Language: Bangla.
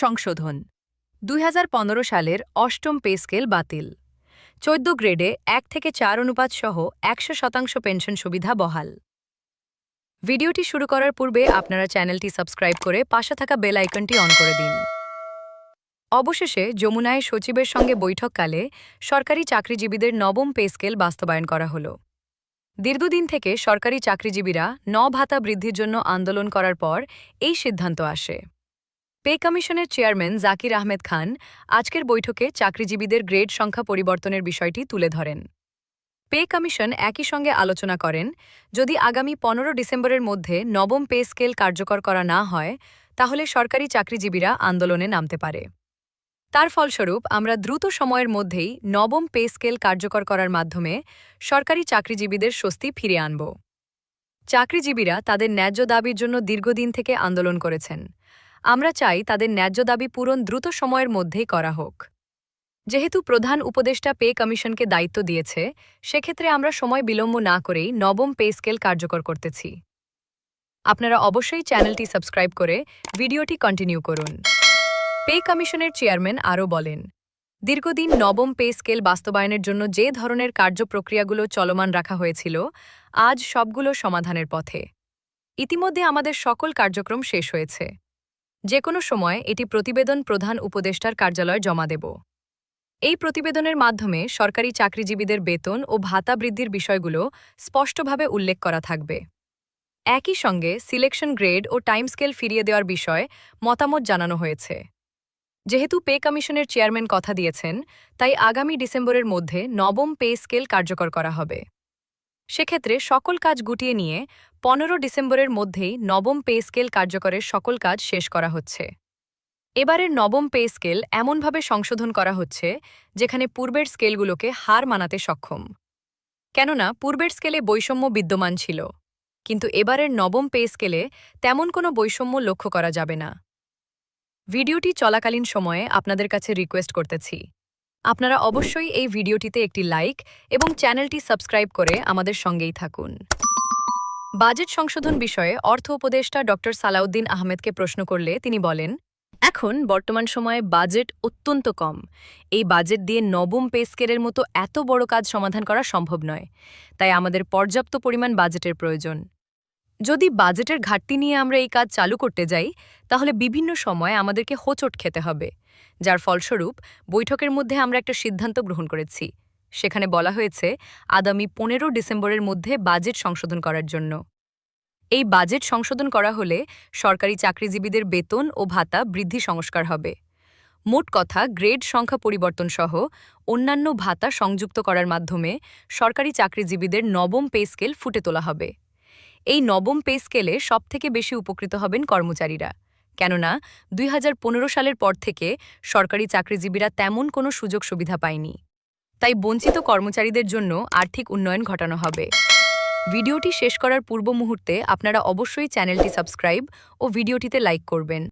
সংশোধন, দুই হাজার পনেরো সালের অষ্টম পে স্কেল বাতিল। চোদ্দ গ্রেডে এক থেকে চার অনুপাত সহ একশো শতাংশ পেনশন সুবিধা বহাল। ভিডিওটি শুরু করার পূর্বে আপনারা চ্যানেলটি সাবস্ক্রাইব করে পাশে থাকা বেল আইকনটি অন করে দিন। অবশেষে যমুনায় সচিবের সঙ্গে বৈঠককালে সরকারি চাকরিজীবীদের নবম পে স্কেল বাস্তবায়ন করা হল। দীর্ঘদিন থেকে সরকারি চাকরিজীবীরা ন ভাতা বৃদ্ধির জন্য আন্দোলন করার পর এই সিদ্ধান্ত আসে। পে কমিশনের চেয়ারম্যান জাকির আহমেদ খান আজকের বৈঠকে চাকরিজীবীদের গ্রেড সংখ্যা পরিবর্তনের বিষয়টি তুলে ধরেন। পে কমিশন একই সঙ্গে আলোচনা করেন, যদি আগামী পনেরো ডিসেম্বরের মধ্যে নবম পে স্কেল কার্যকর করা না হয়, তাহলে সরকারি চাকরিজীবীরা আন্দোলনে নামতে পারে। তার ফলস্বরূপ, আমরা দ্রুত সময়ের মধ্যেই নবম পে স্কেল কার্যকর করার মাধ্যমে সরকারি চাকরিজীবীদের স্বস্তি ফিরে আনব। চাকরিজীবীরা তাদের ন্যায্য দাবির জন্য দীর্ঘদিন থেকে আন্দোলন করেছেন। আমরা চাই তাদের ন্যায্য দাবি পূরণ দ্রুত সময়ের মধ্যেই করা হোক। যেহেতু প্রধান উপদেষ্টা পে কমিশনকে দায়িত্ব দিয়েছে, সেক্ষেত্রে আমরা সময় বিলম্ব না করেই নবম পে স্কেল কার্যকর করতেছি। আপনারা অবশ্যই চ্যানেলটি সাবস্ক্রাইব করে ভিডিওটি কন্টিনিউ করুন। পে কমিশনের চেয়ারম্যান আরও বলেন, দীর্ঘদিন নবম পে স্কেল বাস্তবায়নের জন্য যে ধরনের কার্যপ্রক্রিয়াগুলো চলমান রাখা হয়েছিল, আজ সবগুলো সমাধানের পথে। ইতিমধ্যে আমাদের সকল কার্যক্রম শেষ হয়েছে। যে কোনো সময় এটি প্রতিবেদন প্রধান উপদেষ্টার কার্যালয়ে জমা দেব। এই প্রতিবেদনের মাধ্যমে সরকারি চাকরিজীবীদের বেতন ও ভাতা বৃদ্ধির বিষয়গুলো স্পষ্টভাবে উল্লেখ করা থাকবে। একই সঙ্গে সিলেকশন গ্রেড ও টাইমস্কেল ফিরিয়ে দেওয়ার বিষয়ে মতামত জানানো হয়েছে। যেহেতু পে কমিশনের চেয়ারম্যান কথা দিয়েছেন, তাই আগামী ডিসেম্বরের মধ্যে নবম পে স্কেল কার্যকর করা হবে। সেক্ষেত্রে সকল কাজ গুটিয়ে নিয়ে পনেরো ডিসেম্বরের মধ্যেই নবম পে স্কেল কার্যকরের সকল কাজ শেষ করা হচ্ছে। এবারের নবম পে স্কেল এমনভাবে সংশোধন করা হচ্ছে, যেখানে পূর্বের স্কেলগুলোকে হার মানাতে সক্ষম। কেননা, পূর্বের স্কেলে বৈষম্য বিদ্যমান ছিল, কিন্তু এবারের নবম পে স্কেলে তেমন কোনো বৈষম্য লক্ষ্য করা যাবে না। ভিডিওটি চলাকালীন সময়ে আপনাদের কাছে রিকোয়েস্ট করতেছি। আপনারা অবশ্যই এই ভিডিওটিতে একটি লাইক এবং চ্যানেলটি সাবস্ক্রাইব করে আমাদের সঙ্গেই থাকুন। বাজেট সংশোধন বিষয়ে অর্থ উপদেষ্টা ড. সালাউদ্দিন আহমেদকে প্রশ্ন করলে তিনি বলেন, এখন বর্তমান সময়ে বাজেট অত্যন্ত কম। এই বাজেট দিয়ে নবম পে স্কেলের মতো এত বড় কাজ সমাধান করা সম্ভব নয়। তাই আমাদের পর্যাপ্ত পরিমাণ বাজেটের প্রয়োজন। যদি বাজেটের ঘাটতি নিয়ে আমরা এই কাজ চালু করতে যাই, তাহলে বিভিন্ন সময় আমাদেরকে হোঁচট খেতে হবে। যার ফলস্বরূপ, বৈঠকের মধ্যে আমরা একটা সিদ্ধান্ত গ্রহণ করেছি। সেখানে বলা হয়েছে, আগামী পনেরো ডিসেম্বরের মধ্যে বাজেট সংশোধন করার জন্য। এই বাজেট সংশোধন করা হলে সরকারি চাকরিজীবীদের বেতন ও ভাতা বৃদ্ধি সংস্কার হবে। মোট কথা, গ্রেড সংখ্যা পরিবর্তন সহ অন্যান্য ভাতা সংযুক্ত করার মাধ্যমে সরকারি চাকরিজীবীদের নবম পে স্কেল ফুটে তোলা হবে। এই নবম পে স্কেলে সবথেকে বেশি উপকৃত হবেন কর্মচারীরা। কেননা, দুই হাজার পনেরো সালের পর থেকে সরকারি চাকরিজীবীরা তেমন কোনো সুযোগ সুবিধা পায়নি। তাই বঞ্চিত কর্মচারীদের জন্য আর্থিক উন্নয়ন ঘটানো হবে। ভিডিওটি শেষ করার পূর্ব মুহূর্তে আপনারা অবশ্যই চ্যানেলটি সাবস্ক্রাইব ও ভিডিওটিতে লাইক করবেন।